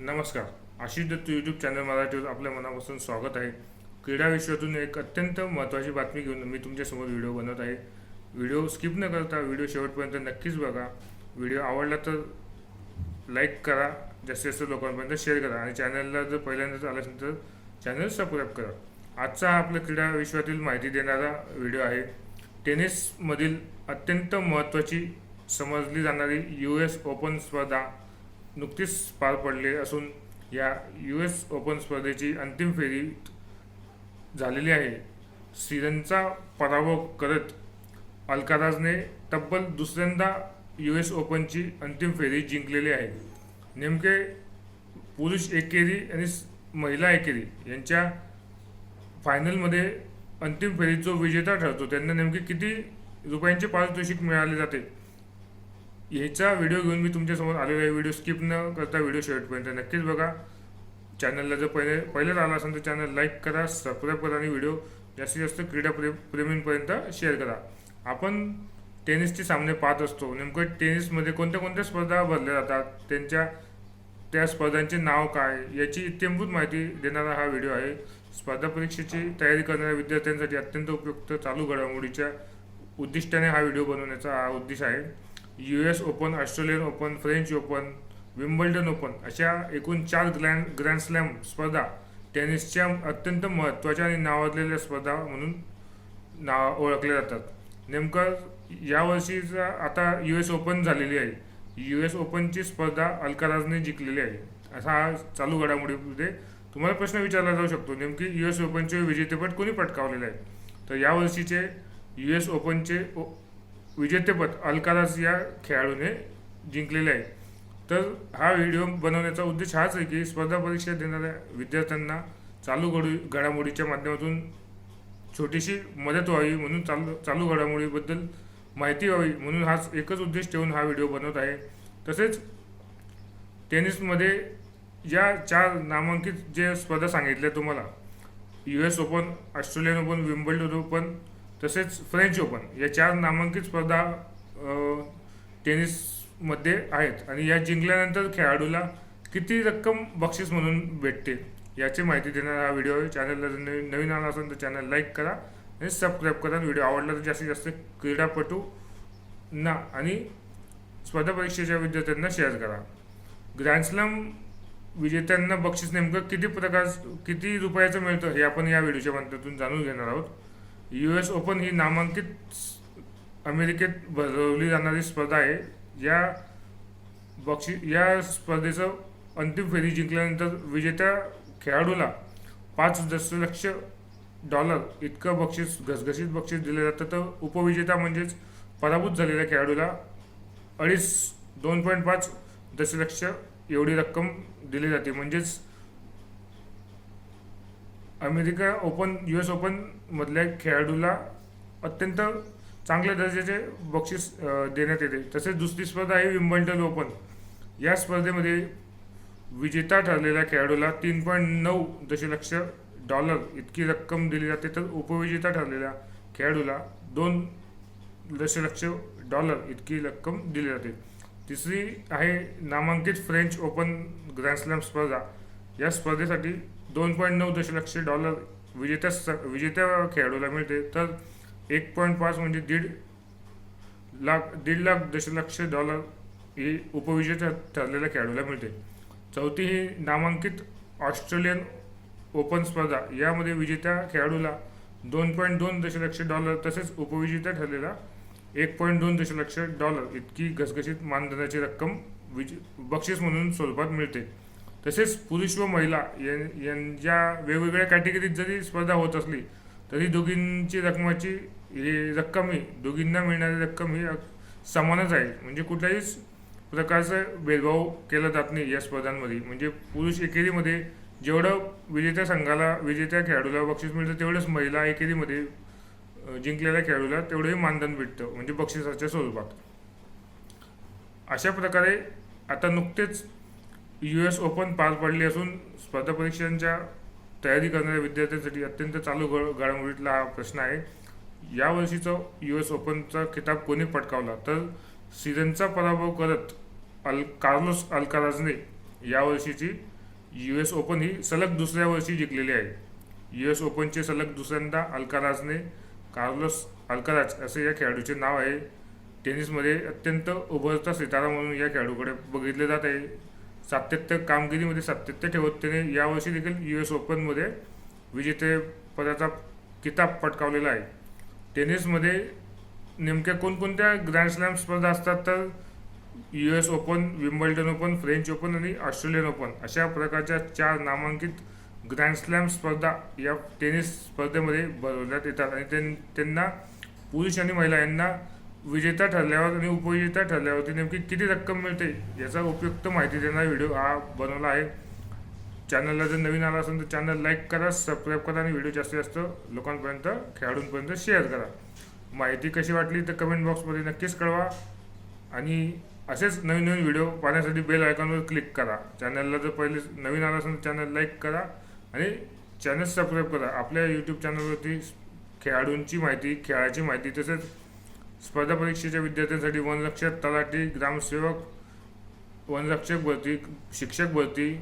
नमस्कार. Ashish Datta YouTube channel मराठीवर आपल्या मनापासून स्वागत आहे. क्रीडा विश्वातून एक अत्यंत महत्त्वाची बातमी घेऊन मी तुमच्यासमोर व्हिडिओ बनवत आहे. व्हिडिओ स्किप न करता व्हिडिओ शेवटपर्यंत नक्कीच बघा. व्हिडिओ आवडला तर लाईक करा. जास्तीत जास्त लोकांपर्यंत शेअर करा. आणि चॅनलला जर पहिल्यांदाच आलं असेल तर चॅनल सबस्क्राईब करा. आजचा हा आपल्या क्रीडा विश्वातील माहिती देणारा व्हिडिओ आहे. टेनिसमधील अत्यंत महत्त्वाची समजली जाणारी यू एस ओपन स्पर्धा नुकतीच पार पडले असून या यू एस ओपन स्पर्धेची अंतिम फेरी झालेली आहे. सिरनचा पराभव करत अल्काराजने तब्बल दुसऱ्यांदा यू एस ओपनची अंतिम फेरी जिंकलेली आहे. नेमके पुरुष एकेरी आणि महिला एकेरी यांच्या फायनलमध्ये अंतिम फेरीत जो विजेता ठरतो. त्यांना नेमके किती रुपयांचे पारितोषिक मिळाले जाते? ह्याचा व्हिडिओ घेऊन मी तुमच्यासमोर आलेला आहे. व्हिडिओ स्किप न करता व्हिडिओ शेवटपर्यंत नक्कीच बघा. चॅनलला जर पहिले पहिलेच आला असेल तर चॅनल लाईक करा सबस्क्राईब करा आणि व्हिडिओ जास्तीत जास्त क्रीडा प्रे प्रेमींपर्यंत शेअर करा. आपण टेनिसचे सामने पाहत असतो. नेमकं टेनिसमध्ये कोणत्या कोणत्या स्पर्धा भरल्या जातात? त्यांच्या त्या स्पर्धांचे नाव काय? याची इत्यंभूत माहिती देणारा हा व्हिडिओ आहे. स्पर्धा परीक्षेची तयारी करणाऱ्या विद्यार्थ्यांसाठी अत्यंत उपयुक्त चालू घडामोडीच्या उद्दिष्टाने हा व्हिडिओ बनवण्याचा हा उद्देश आहे. U S Open Australian Open French Open Wimbledon Open अशा एकूण चार ग्रँड ग्रँड स्लॅम स्पर्धा टेनिसच्या अत्यंत महत्त्वाच्या आणि नावाजलेल्या स्पर्धा म्हणून नाव ओळखल्या जातात. नेमकं यावर्षीचा आता यू एस ओपन झालेली आहे. यू एस ओपनची स्पर्धा अल्काराजने जिंकलेली आहे. असा हा चालू घडामोडीमध्ये तुम्हाला प्रश्न विचारला जाऊ शकतो. नेमकी यू एस ओपनचे विजेतेपद कोणी पटकावलेले आहे? तर यावर्षीचे यू एस ओपनचे ओ- विजेतेपद अलकारास या खेळाडूने जिंकलेले आहे. तर हा व्हिडिओ बनवण्याचा उद्देश हाच आहे की स्पर्धा परीक्षा देणाऱ्या विद्यार्थ्यांना चालू घडू घडामोडीच्या माध्यमातून छोटीशी मदत व्हावी म्हणून चालू चालू घडामोडीबद्दल माहिती व्हावी म्हणून हाच एकच उद्देश ठेवून हा व्हिडिओ बनवत आहे. तसेच टेनिसमध्ये या चार नामांकित जे स्पर्धा सांगितल्या तुम्हाला U S Open Australian Open Wimbledon Open तसेच फ्रेंच ओपन या चार नामांकित स्पर्धा टेनिसमध्ये आहेत. आणि या जिंकल्यानंतर खेळाडूला किती रक्कम बक्षीस म्हणून भेटते याची माहिती देणारा हा व्हिडिओ आहे. चॅनलला जर नवीन नवीन आला असेल तर चॅनल लाईक करा आणि सबस्क्राईब करा. व्हिडिओ आवडला तर जास्तीत जास्त क्रीडापटू ना आणि स्पर्धा परीक्षेच्या विद्यार्थ्यांना शेअर करा. ग्रँडस्लॅम विजेत्यांना बक्षीस नेमकं किती प्रकार किती रुपयाचं मिळतं हे आपण या व्हिडिओच्या माध्यमातून जाणून घेणार आहोत. यू एस ओपन ही नामांकित अमेरिकेत भरवली जाणारी स्पर्धा आहे. या बक्षी या स्पर्धेचं अंतिम फेरी जिंकल्यानंतर विजेत्या खेळाडूला पाच दशलक्ष डॉलर इतकं बक्षीस घसघशीत बक्षीस दिलं जातं. तर उपविजेता म्हणजेच पराभूत झालेल्या खेळाडूला अडीच दोन पॉईंट पाच दशलक्ष एवढी रक्कम दिली जाते. म्हणजेच अमेरिका ओपन यू एस ओपनमधल्या खेळाडूला अत्यंत चांगल्या दर्जाचे बक्षीस देण्यात येते. तसेच दुसरी स्पर्धा आहे विम्बल्टन ओपन. या स्पर्धेमध्ये विजेता ठरलेल्या खेळाडूला तीन पॉईंट नऊ दशलक्ष डॉलर इतकी रक्कम दिली जाते तर उपविजेता ठरलेल्या खेळाडूला दोन दशलक्ष डॉलर इतकी रक्कम दिली जाते. तिसरी आहे नामांकित फ्रेंच ओपन ग्रँडस्लॅम स्पर्धा. या स्पर्धेसाठी दोन पॉईंट नऊ दशलक्ष डॉलर विजेत्या स- विजेत्या खेळाडूला मिळते. तर एक पॉईंट पाच म्हणजे दीड लाख दीड लाख दशलक्ष डॉलर ही उपविजेत्या ठरलेल्या खेळाडूला मिळते. चौथी ही नामांकित ऑस्ट्रेलियन ओपन स्पर्धा. यामध्ये विजेत्या खेळाडूला दोन पॉईंट दोन दशलक्ष डॉलर तसेच उपविजेता ठरलेला एक पॉईंट दोन दशलक्ष डॉलर इतकी घसघशीत मानधनाची रक्कम विज बक्षीस म्हणून स्वरूपात मिळते. तसेच पुरुष व महिला यां- यांच्या वेगवेगळ्या कॅटेगरीत जरी स्पर्धा होत असली तरी दोघींची रकमाची ही रक्कम ही दोघींना मिळणारी रक्कम ही समानच आहे. म्हणजे कुठल्याहीच प्रकारचं भेदभाव केला जात नाही या स्पर्धांमध्ये. म्हणजे पुरुष एकेरीमध्ये जेवढं विजेत्या संघाला विजेत्या खेळाडूला बक्षीस मिळतं तेवढंच महिला एकेरीमध्ये जिंकलेल्या खेळाडूला तेवढंही मानधन भेटतं. म्हणजे बक्षिसाच्या स्वरूपात. अशा प्रकारे आता नुकतेच यू एस ओपन पार पडले असून स्पर्धा परीक्षांच्या तयारी करणाऱ्या विद्यार्थ्यांसाठी अत्यंत चालू घड घडामोडीतला हा प्रश्न आहे. यावर्षीचं यू एस ओपनचा खिताब कोणी पटकावला? तर सिरनचा पराभव करत अल कार्लोस अल्काराजने यावर्षीची यू एस ओपन ही सलग दुसऱ्या वर्षी जिंकलेली आहे. यू एस ओपनचे सलग दुसऱ्यांदा अल्काराजने कार्लोस अल्काराज असे या खेळाडूचे नाव आहे. टेनिसमध्ये अत्यंत उभरता सितारा म्हणून या खेळाडूकडे बघितले जात आहे. सातत्य कामगिरीमध्ये सातत्य ठेवत त्याने यावर्षी देखील यू एस ओपनमध्ये विजेतेपदाचा किताब पटकावलेला आहे. टेनिसमध्ये नेमक्या कोणकोणत्या ग्रँड स्लॅम स्पर्धा असतात तर U S Open Wimbledon Open French Open आणि ऑस्ट्रेलियन ओपन अशा प्रकारच्या चार नामांकित ग्रँड स्लॅम स्पर्धा या टेनिस स्पर्धेमध्ये भरवण्यात येतात. आणि त्यांना पुरुष आणि महिला यांना विजेता ठरल्यावर आणि उपविजेता ठरल्यावरती नेमकी किती रक्कम मिळते याचा उपयुक्त माहिती देणारा व्हिडिओ हा बनवला आहे. चॅनलला जर नवीन आला असेल तर चॅनल लाईक करा सबस्क्राईब करा आणि व्हिडिओ जास्तीत जास्त लोकांपर्यंत खेळाडूंपर्यंत शेअर करा. माहिती कशी वाटली तर कमेंट बॉक्समध्ये नक्कीच कळवा आणि असेच नवीन नवीन व्हिडिओ पाहण्यासाठी बेल आयकॉनवर क्लिक करा. चॅनलला जर पहिले नवीन आला असेल तर चॅनल लाईक करा आणि चॅनल सबस्क्राईब करा. आपल्या यूट्यूब चॅनलवरती खेळाडूंची माहिती खेळाची माहिती तसेच स्पर्धा परीक्षेच्या विद्यार्थ्यांसाठी वनरक्षक तलाठी ग्रामसेवक वनरक्षक भरती शिक्षक भरती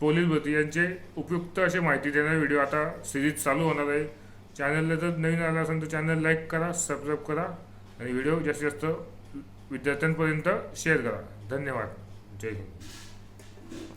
पोलीस भरती यांचे उपयुक्त असे माहिती देणारे व्हिडिओ आता सिरीज चालू होणार आहे. चॅनलला जर नवीन आला असेल तर चॅनल लाईक करा सबस्क्राईब करा आणि व्हिडिओ जास्तीत जास्त विद्यार्थ्यांपर्यंत शेअर करा. धन्यवाद. जय हिंद.